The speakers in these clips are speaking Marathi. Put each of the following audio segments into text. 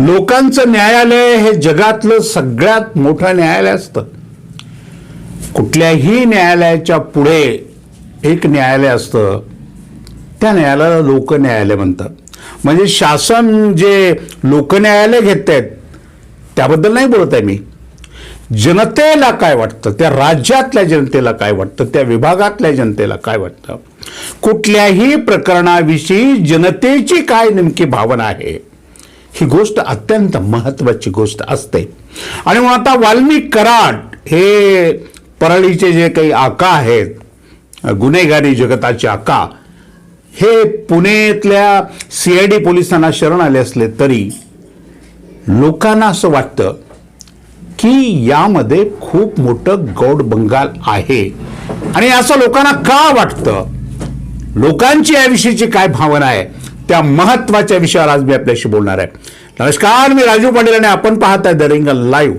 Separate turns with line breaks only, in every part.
लोकांचं न्यायालय हे जगातलं सगळ्यात मोठं न्यायालय असतं. कुठल्याही न्यायालयाच्या पुढे एक न्यायालय असतं त्या न्यायालयाला लोकन्यायालय म्हणतात. म्हणजे शासन जे लोकन्यायालय घेत आहेत त्याबद्दल नाही बोलत आहे मी. जनतेला काय वाटतं त्या राज्यातल्या जनतेला काय वाटतं त्या विभागातल्या जनतेला काय वाटतं? कुठल्याही प्रकरणाविषयी जनतेची काय नेमकी भावना आहे? ही गोष्ट अत्यंत महत्त्वाची गोष्ट असते. आणि मग आता वाल्मिक कराड हे परळीचे जे काही आका आहेत गुन्हेगारी जगताचे आका हे पुणेतल्या सी आय डी पोलिसांना शरण आले असले तरी लोकांना असं वाटतं की यामध्ये खूप मोठं गौड बंगाल आहे. आणि असं लोकांना का वाटतं? लोकांची याविषयीची काय भावना आहे? त्या महत्त्वाच्या विषयावर आज मी आपल्याशी बोलणार आहे. नमस्कार मी राजू पाटील आणि आपण पाहत आहे द रिंगल लाईव्ह.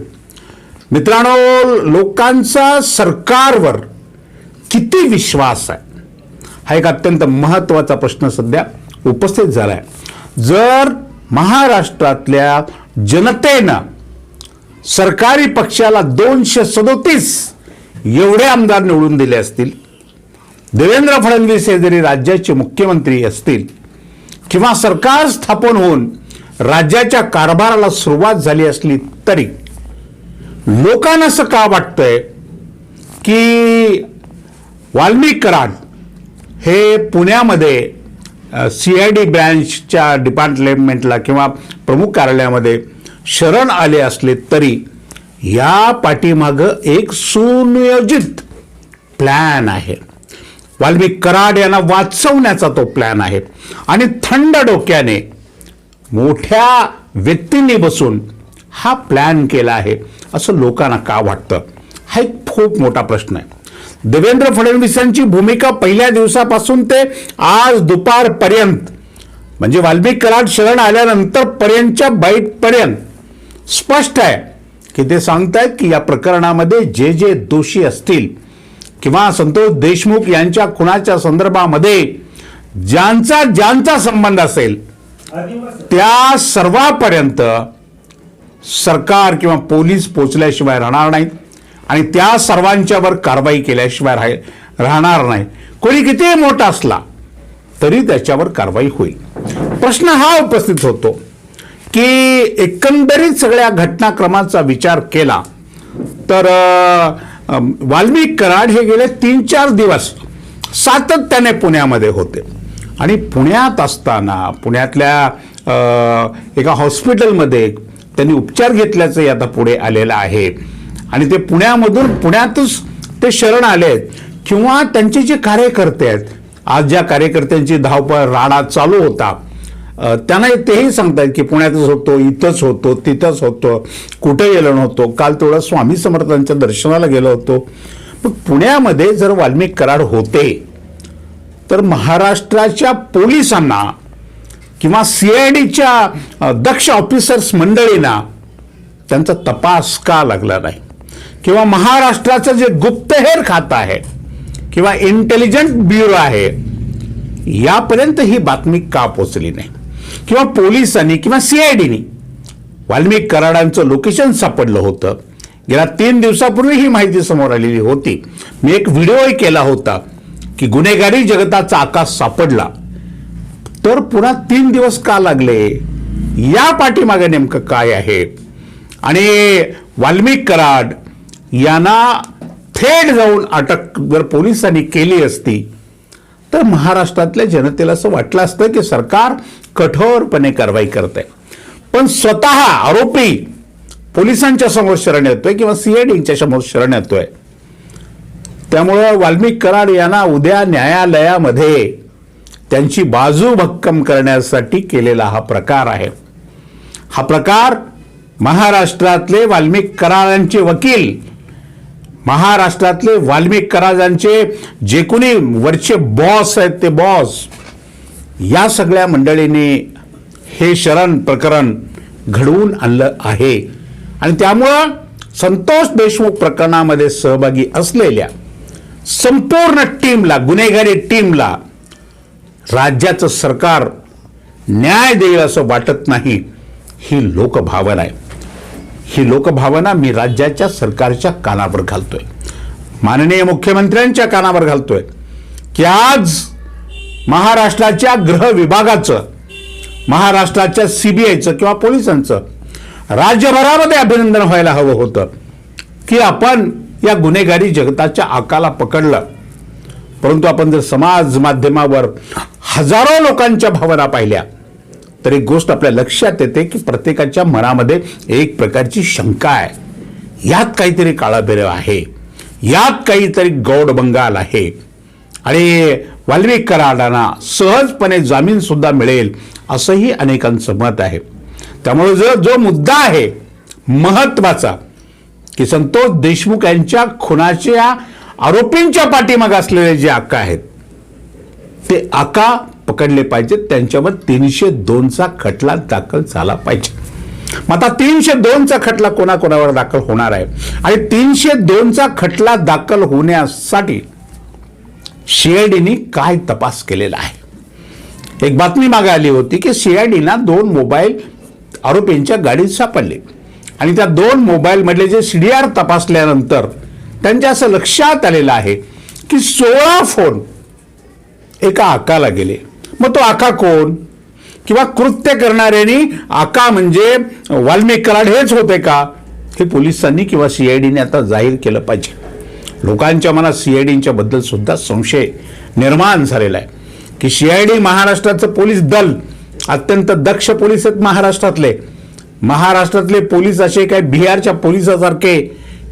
मित्रांनो लोकांचा सरकारवर किती विश्वास आहे? हा एक अत्यंत महत्त्वाचा प्रश्न सध्या उपस्थित झाला आहे जर महाराष्ट्रातल्या जनतेनं सरकारी पक्षाला दोनशे सदोतीस एवढे आमदार निवडून दिले असतील देवेंद्र फडणवीस हे जरी राज्याचे मुख्यमंत्री असतील किंवा सरकार स्थापन होऊन राज्याच्या कारभाराला सुरुवात झाली असली तरी लोकांना असं का वाटतंय की वाल्मिक कराड हे पुण्यामध्ये सी आय डी ब्रँचच्या डिपार्टमेंटला किंवा प्रमुख कार्यालयामध्ये शरण आले असले तरी या पाठीमागं एक सुनियोजित प्लॅन आहे. वाल्मिक कराड यांना वाचवण्याचा तो प्लॅन आहे. आणि थंड डोक्याने मोठ्या व्यक्तींनी बसून हा प्लॅन केला आहे. असं लोकांना का वाटतं? हा एक खूप मोठा प्रश्न आहे. देवेंद्र फडणवीसांची भूमिका पहिल्या दिवसापासून ते आज दुपारपर्यंत म्हणजे वाल्मिक कराड शरण आल्यानंतर पर्यंतच्या बाईटपर्यंत स्पष्ट आहे की ते सांगतायत की या प्रकरणामध्ये जे जे दोषी असतील किंवा संतोष देशमुख यांच्या खुनाच्या संदर्भामध्ये ज्यांचा ज्यांचा संबंध असेल त्या सर्वापर्यंत सरकार किंवा पोलीस पोचल्याशिवाय राहणार नाहीत आणि त्या सर्वांच्यावर कारवाई केल्याशिवाय राह राहणार नाही. कोणी कितीही मोठा असला तरी त्याच्यावर कारवाई होईल. प्रश्न हा उपस्थित होतो की एकंदरीत सगळ्या घटनाक्रमाचा विचार केला तर वाल्मिक कराड हे गेले तीन चार दिवस सातत्याने पुण्यामध्ये होते. आणि पुण्यात असताना पुण्यातल्या एका हॉस्पिटलमध्ये त्यांनी उपचार घेतल्याचंही आता पुढे आलेलं आहे. आणि ते पुण्यामधून पुण्यातच ते शरण आले आहेत. किंवा त्यांचे जे कार्यकर्ते आहेत आज ज्या कार्यकर्त्यांची धावपळ राडा चालू होता त्यांना तेही सांगतायत की पुण्यातच होतो इथंच होतो तिथंच होतो कुठे गेलो नव्हतो. काल तेवढं स्वामी समर्थांच्या दर्शनाला गेलो होतो. पण पुण्यामध्ये जर वाल्मिक कराड होते तर महाराष्ट्राच्या पोलिसांना किंवा सी आय डीच्या दक्ष ऑफिसर्स मंडळींना त्यांचा तपास का लागला नाही? किंवा महाराष्ट्राचं जे गुप्तहेर खातं आहे किंवा इंटेलिजंट ब्युरो आहे यापर्यंत ही बातमी का पोचली नाही? किंवा पोलिसांनी किंवा सीआयडीनी वाल्मिक कराडांचं लोकेशन सापडलं होतं. गेल्या तीन दिवसापूर्वी ही माहिती समोर आलेली होती. मी एक व्हिडिओही केला होता की गुन्हेगारी जगताचा आकाश सापडला. तर पुन्हा तीन दिवस का लागले? या पाठीमागे नेमकं काय आहे? आणि वाल्मिक कराड यांना थेट जाऊन अटक जर पोलिसांनी केली असती तर महाराष्ट्रातल्या जनतेला असं वाटलं असतं की सरकार कठोरपणे कारवाई करत. आहे पण स्वतः आरोपी पोलिसांच्या समोर शरण येतोय किंवा सीएडीच्या समोर शरण येतोय. त्यामुळं वाल्मिक कराड यांना उद्या न्यायालयामध्ये त्यांची बाजू भक्कम करण्यासाठी केलेला हा प्रकार आहे. हा प्रकार महाराष्ट्रातले वाल्मिक कराडांचे वकील महाराष्ट्रातले वाल्मिक कराडांचे जे कोणी वरचे बॉस आहेत ते बॉस या सगळ्या मंडळीने हे शरण प्रकरण घडवून आणलं आहे. आणि त्यामुळं संतोष देशमुख प्रकरणामध्ये सहभागी असलेल्या संपूर्ण टीमला गुन्हेगारी टीमला राज्याचं सरकार न्याय देईल असं वाटत नाही ही लोकभावना आहे. ही लोकभावना मी राज्याच्या सरकारच्या कानावर घालतोय. माननीय मुख्यमंत्र्यांच्या कानावर घालतोय. की आज महाराष्ट्राच्या गृह विभागाचं महाराष्ट्राच्या सीबीआयचं किंवा पोलिसांचं राज्यभरामध्ये अभिनंदन व्हायला हवं होतं की आपण या गुन्हेगारी जगताच्या आकाला पकडलं. परंतु आपण जर समाज माध्यमावर हजारो लोकांच्या भावना पाहिल्या तर एक गोष्ट आपल्या लक्षात येते की प्रत्येकाच्या मनामध्ये एक प्रकारची शंका आहे. यात काहीतरी काळाबेरं आहे. यात काहीतरी गौड बंगाल आहे. आणि वाल्मिक कराडांना सहजपणे जामीन सुद्धा मिळेल असंही अनेकांचं मत आहे. त्यामुळे जो जो मुद्दा आहे महत्त्वाचा की संतोष देशमुख यांच्या खुनाच्या आरोपींच्या पाठीमागे असलेले जे आका आहेत ते आका पकडले पाहिजेत त्यांच्यावर तीनशे दोनचा खटला दाखल झाला पाहिजे. मग आता तीनशे दोनचा खटला कोणाकोणावर दाखल होणार आहे? आणि तीनशे दोनचा खटला दाखल होण्यासाठी सीआयडीने काय तपास केलेला आहे? एक बातमी मागे आली होती की सीआयडीना दोन मोबाईल आरोपींच्या गाडीत सापडले. आणि त्या दोन मोबाईलमधले जे सी डी आर तपासल्यानंतर त्यांच्या असं लक्षात आलेलं आहे की सोळा फोन एका आकाला गेले. मग तो आका कोण? किंवा कृत्य करणाऱ्यांनी आका म्हणजे वाल्मिक कराड हेच होते का? हे पोलिसांनी किंवा सीआयडीने आता जाहीर केलं पाहिजे. लोकांच्या मनात सीआयडींच्या बद्दल सुद्धा संशय निर्माण झालेला आहे. की सी आय डी महाराष्ट्राचं पोलीस दल अत्यंत दक्ष पोलीस आहेत महाराष्ट्रातले. महाराष्ट्रातले पोलीस असे काय बिहारच्या पोलिसासारखे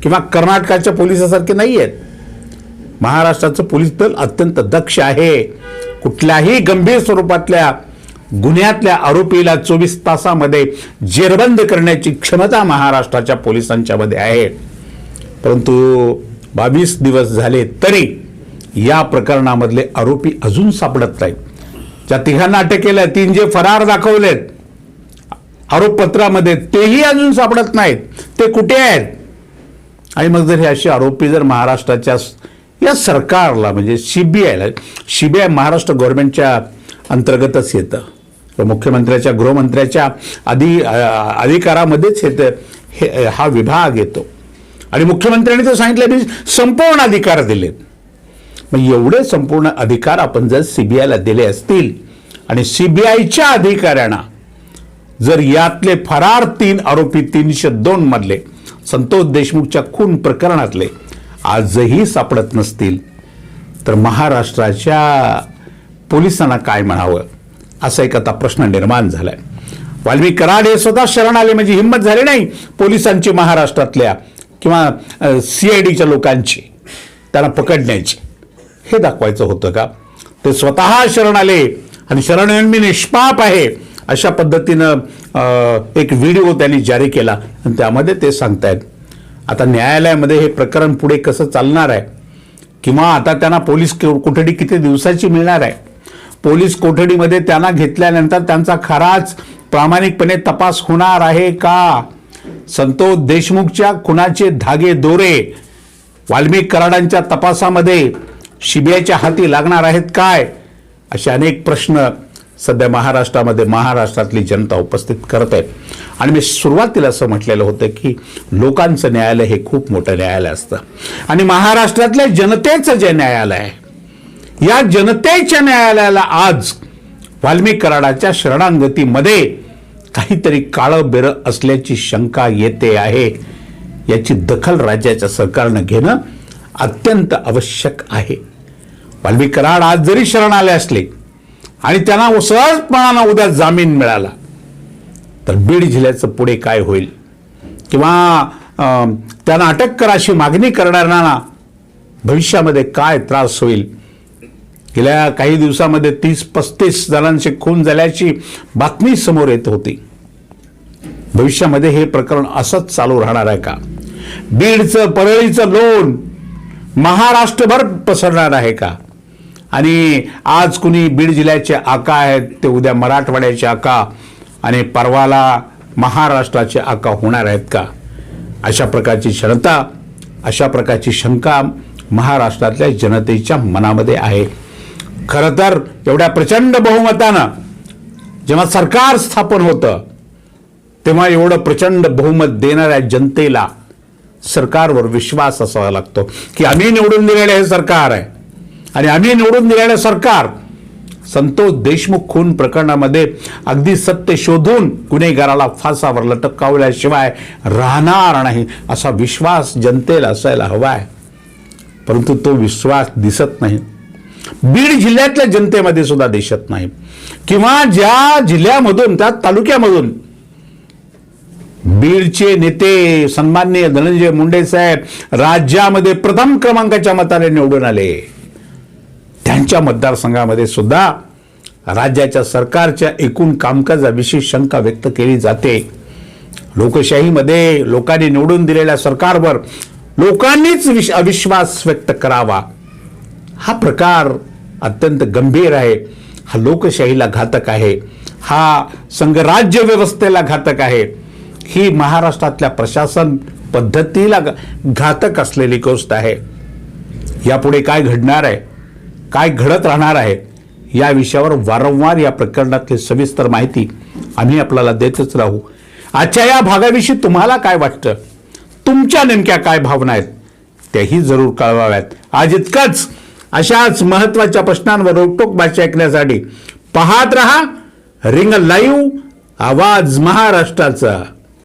किंवा कर्नाटकाच्या पोलिसासारखे नाही आहेत महाराष्ट्राचं पोलीस दल अत्यंत दक्ष आहे. कुठल्याही गंभीर स्वरूपातल्या गुन्ह्यातल्या आरोपीला चोवीस तासामध्ये जेरबंद करण्याची क्षमता महाराष्ट्राच्या पोलिसांच्यामध्ये आहे. परंतु बावीस दिवस झाले तरी या प्रकरणामधले आरोपी अजून सापडत नाहीत. ज्या तिघांना अटक केलं तीन जे फरार दाखवलेत आरोपपत्रामध्ये तेही अजून सापडत नाहीत. ते कुठे आहेत? आणि मग जर हे असे आरोपी जर महाराष्ट्राच्या या सरकारला म्हणजे सीबीआयला सीबीआय महाराष्ट्र गव्हर्नमेंटच्या अंतर्गतच येतं. मुख्यमंत्र्याच्या गृहमंत्र्याच्या अधि अधिकारामध्येच येतं. हे हा विभाग येतो. आणि मुख्यमंत्र्यांनी तर सांगितलं मी संपूर्ण अधिकार दिलेत. मग एवढे संपूर्ण अधिकार आपण जर सीबीआयला दिले असतील आणि सीबीआयच्या अधिकाऱ्यांना जर यातले फरार तीन आरोपी तीनशे दोन मधले संतोष देशमुखच्या खून प्रकरणातले आजही सापडत नसतील तर महाराष्ट्राच्या पोलिसांना काय म्हणावं? असा एक आता प्रश्न निर्माण झालाय. वाल्मिक कराड हे स्वतः शरण आले म्हणजे हिंमत झाली नाही. पोलिसांची महाराष्ट्रातल्या किंवा सी आय डीच्या लोकांची त्यांना पकडण्याची. हे दाखवायचं होतं का? ते स्वतः शरण आले आणि शरण येऊन मी निष्पाप आहे अशा पद्धतीनं एक व्हिडिओ त्यांनी जारी केला आणि त्यामध्ये ते सांगतायत आता न्यायालयामध्ये हे प्रकरण पुढे कसं चालणार आहे? किंवा आता त्यांना पोलीस कोठडी किती दिवसाची मिळणार आहे? पोलीस कोठडीमध्ये त्यांना घेतल्यानंतर त्यांचा खराच प्रामाणिकपणे तपास होणार आहे का? संतोष देशमुखच्या खुनाचे धागे दोरे वाल्मिक कराडांच्या तपासामध्ये सीबीआयच्या हाती लागणार आहेत काय? असे अनेक प्रश्न सध्या महाराष्ट्रामध्ये महाराष्ट्रातली जनता उपस्थित करत आहे. आणि मी सुरुवातीला असं म्हटलेलं होतं की लोकांचं न्यायालय हे खूप मोठं न्यायालय असतं. आणि महाराष्ट्रातल्या जनतेचं जे न्यायालय आहे या जनतेच्या न्यायालयाला आज वाल्मिक कराडाच्या शरणांगतीमध्ये काहीतरी काळं बेरं असल्याची शंका येते आहे. याची दखल राज्याच्या सरकारनं घेणं अत्यंत आवश्यक आहे. वाल्वी कराड आज जरी शरण आले असले आणि त्यांना सहजपणानं उद्या जामीन मिळाला तर बीड जिल्ह्याचं पुढे काय होईल? किंवा त्यांना अटक करा अशी मागणी करणाऱ्यांना भविष्यामध्ये काय त्रास होईल? गेल्या काही दिवसामध्ये तीस पस्तीस जणांचे खून झाल्याची बातमी समोर येत होती. भविष्यामध्ये हे प्रकरण असंच चालू राहणार आहे का? बीडचं परळीचं लोन महाराष्ट्रभर पसरणार आहे का? आणि आज कुणी बीड जिल्ह्याचे आका आहेत ते उद्या मराठवाड्याचे आका आणि परवाला महाराष्ट्राचे आका होणार आहेत का? अशा प्रकारची क्षणता अशा प्रकारची शंका महाराष्ट्रातल्या जनतेच्या मनामध्ये आहे. खरं तर एवढ्या प्रचंड बहुमतानं जेव्हा सरकार स्थापन होतं तेव्हा एवढं प्रचंड बहुमत देणाऱ्या जनतेला सरकारवर विश्वास असावा लागतो की आम्ही निवडून दिलेले हे सरकार आहे. आणि आम्ही निवडून दिलेलं सरकार संतोष देशमुख खून प्रकरणामध्ये अगदी सत्य शोधून गुन्हेगाराला फासावर लटकावल्याशिवाय राहणार नाही असा विश्वास जनतेला असायला हवा आहे. परंतु तो विश्वास दिसत नाही. बीड जिल्ह्यातल्या जनतेमध्ये सुद्धा दिसत नाही. किंवा ज्या जिल्ह्यामधून त्या तालुक्यामधून बीडचे नेते सन्मान्य धनंजय मुंडे साहेब राज्यामध्ये प्रथम क्रमांकाच्या मताने निवडून आले त्यांच्या मतदारसंघामध्ये सुद्धा राज्याच्या सरकारच्या एकूण कामकाजाविषयी शंका व्यक्त केली जाते. लोकशाहीमध्ये लोकांनी निवडून दिलेल्या सरकारवर लोकांनीच विश अविश्वास व्यक्त करावा. हा प्रकार अत्यंत गंभीर आहे. हा लोकशाहीला घातक आहे. हा संघराज्य व्यवस्थेला घातक आहे. ही महाराष्ट्रातल्या प्रशासन पद्धतीला घातक असलेली गोष्ट आहे. यापुढे काय घडणार आहे? काय घडत राहणार आहे? या विषयावर वारंवार या प्रकरणातली सविस्तर माहिती आम्ही आपल्याला देतच राहू. आजच्या या भागाविषयी तुम्हाला काय वाटतं? तुमच्या नेमक्या काय भावना आहेत? त्याही जरूर कळवाव्यात. आज इतकंच. अशाच महत्त्वाच्या प्रश्नांवर रोकटोक भाषा ऐकण्यासाठी पाहत रहा. रिंग लाईव्ह आवाज महाराष्ट्राचा.